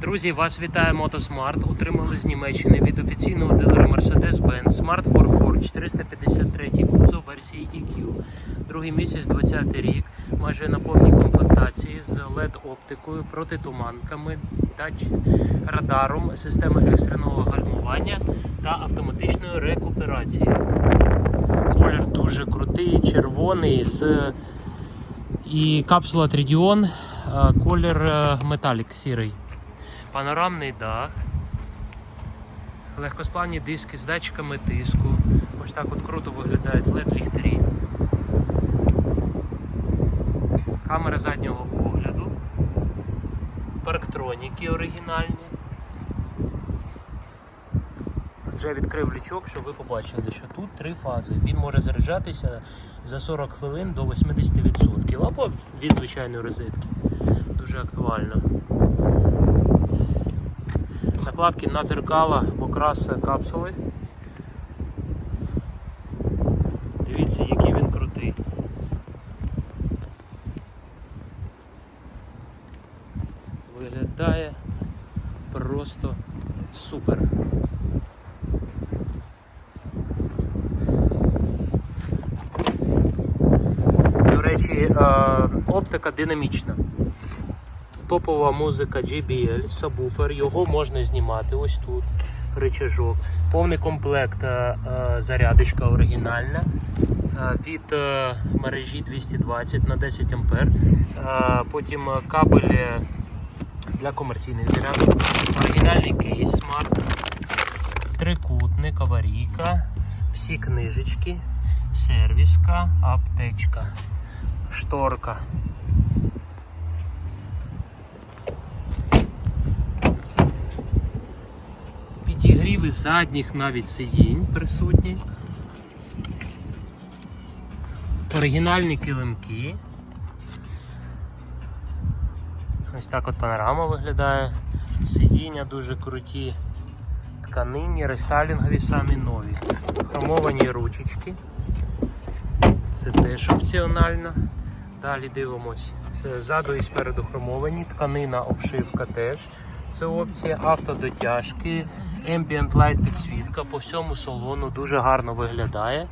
Друзі, вас вітає Мотосмарт. Отримали з Німеччини від офіційного дилера Mercedes-Benz Smart 44 453 кузов версії EQ. Другий місяць 20 рік, майже на повній комплектації з LED-оптикою, протитуманками, тач радаром, системою екстреного гальмування та автоматичною рекуперацією. Колір дуже крутий, червоний з і капсула Тридіон, колір е, металік сірий. Панорамний дах. Легкосплавні диски з датчиками тиску. Ось так от круто виглядають led ліхтарі. Камера заднього огляду. Парктроніки оригінальні. Вже відкрив лючок, щоб ви побачили, що тут три фази. Він може заряджатися за 40 хвилин до 80% або від звичайної розетки. Дуже актуально. Накладки на дзеркала в окрас капсули. Дивіться, який він крутий. Виглядає просто супер. До речі, е, оптика динамічна. Топова музика JBL, сабвуфер, його можна знімати ось тут. Рычажок. Повний комплект е, е, зарядочка оригінальна е, від мережі 220 на 10 ампер. Е, Потім кабель для комерційних зарядок. Оригінальний кейс Smart, трикутник, аварійка, всі книжечки, сервіска, аптечка, шторка. Підігріви задніх навіть сидінь присутні. Оригінальні килимки. Ось так от панорама виглядає. Сидіння дуже круті. Тканинні, рестайлінгові самі нові. Хромовані ручечки. Це теж опціонально. Далі дивимось. Ззаду і спереду хромовані, тканина, обшивка теж. Це опція автодотяжки, Ambient Light підсвітка по всьому салону дуже гарно виглядає.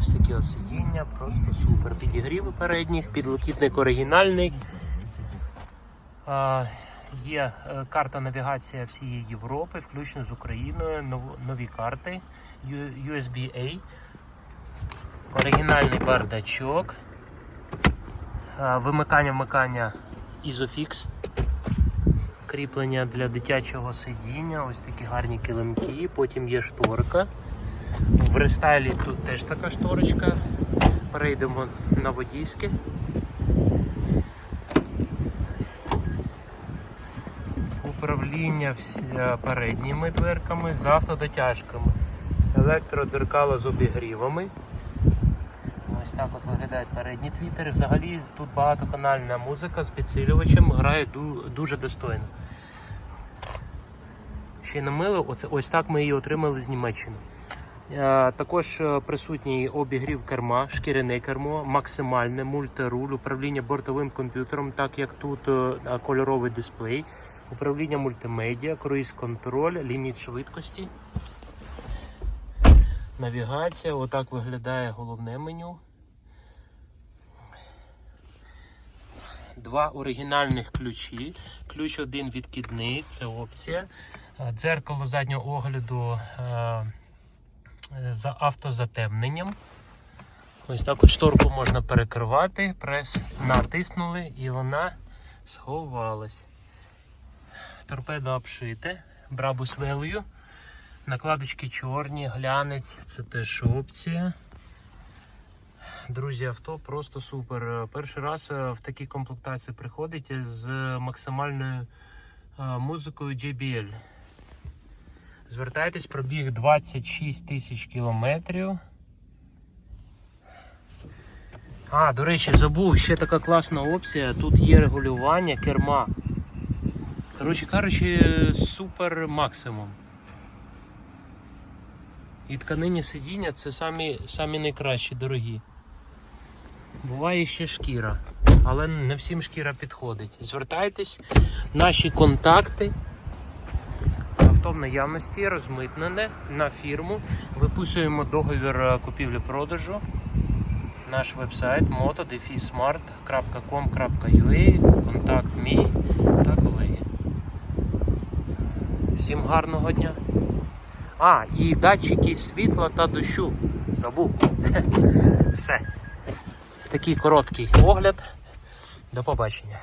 Ось ось сидіння, просто супер. Підігріви передніх, підлокітник оригінальний. Є е, карта навігація всієї Європи, включно з Україною, нові карти USB-A, оригінальний бардачок, вимикання вмикання Isofix кріплення для дитячого сидіння, ось такі гарні килимки, потім є шторка. В рестайлі тут теж така шторочка. Перейдемо на водійське. Управління передніми дверками з автодотяжками. Електродзеркало з обігрівами. Ось так от виглядають передні твітери. Взагалі тут багатоканальна музика з підсилювачем грає дуже достойно. Ще мило, оце, ось так ми її отримали з Німеччини. Е, Також е, присутній обігрів керма, шкіряне кермо, максимальне мультируль, управління бортовим комп'ютером, так як тут е, кольоровий дисплей, управління мультимедіа, круїз-контроль, ліміт швидкості. Навігація, отак виглядає головне меню. Два оригінальних ключі. Ключ один відкидний, це опція. Е, Дзеркало заднього огляду е, за автозатемненням. Ось так от шторку можна перекривати, прес натиснули і вона сховалась. Торпедо обшите, брабус велью. Накладочки чорні, глянець, це теж опція. Друзі, авто просто супер. Е, Перший раз е, в такій комплектації приходить з максимальною е, музикою JBL. Звертайтесь, пробіг 26 тисяч кілометрів. А, до речі, забув, ще така класна опція. Тут є регулювання керма. Коротше кажучи, супер максимум. І тканині сидіння це самі, самі найкращі, дорогі. Буває ще шкіра, але не всім шкіра підходить. Звертайтесь, наші контакти авто в наявності розмитнене на фірму. Виписуємо договір е, купівлі-продажу. Наш вебсайт moto-smart.com.ua Контакт мій та колеги. Всім гарного дня! А, і датчики світла та дощу. Забув. Все. Такий короткий огляд. До побачення.